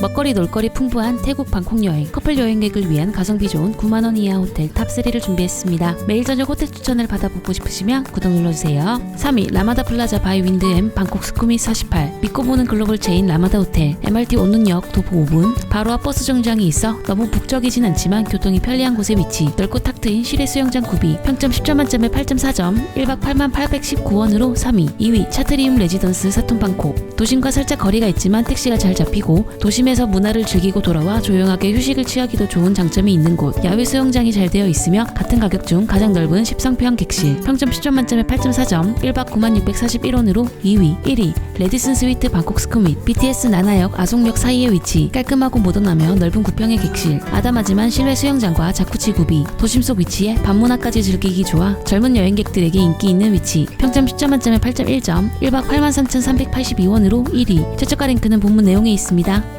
먹거리 놀거리 풍부한 태국 방콕 여행. 커플 여행객을 위한 가성비 좋은 9만원 이하 호텔 탑3를 준비했습니다. 매일 저녁 호텔 추천을 받아보고 싶으시면 구독 눌러주세요. 3위 라마다 플라자 바이 윈드엠 방콕 스쿠미 48 믿고 보는 글로벌 체인 라마다 호텔. MRT 온눈역 도보 5분. 바로 앞 버스 정류장이 있어 너무 북적이진 않지만 교통이 편리한 곳에 위치. 넓고 탁 트인 실내 수영장 구비. 평점 10점 만점에 8.4점 1박 8만 819원으로 3위. 2위 차트리움 레지던스 사톤 방콕. 도심과 살짝 거리가 있지만 택시가 잘 잡히고 도심에 서 문화를 즐기고 돌아와 조용하게 휴식을 취하기도 좋은 장점이 있는 곳. 야외 수영장이 잘 되어 있으며 같은 가격 중 가장 넓은 13평 객실. 평점 10점 만점에 8.4점 1박 9만 641원으로 2위 1위. 레디슨 스위트 방콕 스쿠밋 BTS 나나역 아송역 사이에 위치. 깔끔하고 모던하며 넓은 9평의 객실. 아담하지만 실내 수영장과 자쿠치 구비. 도심 속 위치에 밤문화까지 즐기기 좋아 젊은 여행객들에게 인기 있는 위치. 평점 10점 만점에 8.1점 1박 83,382원으로 1위. 최저가 랭크는 본문 내용에 있습니다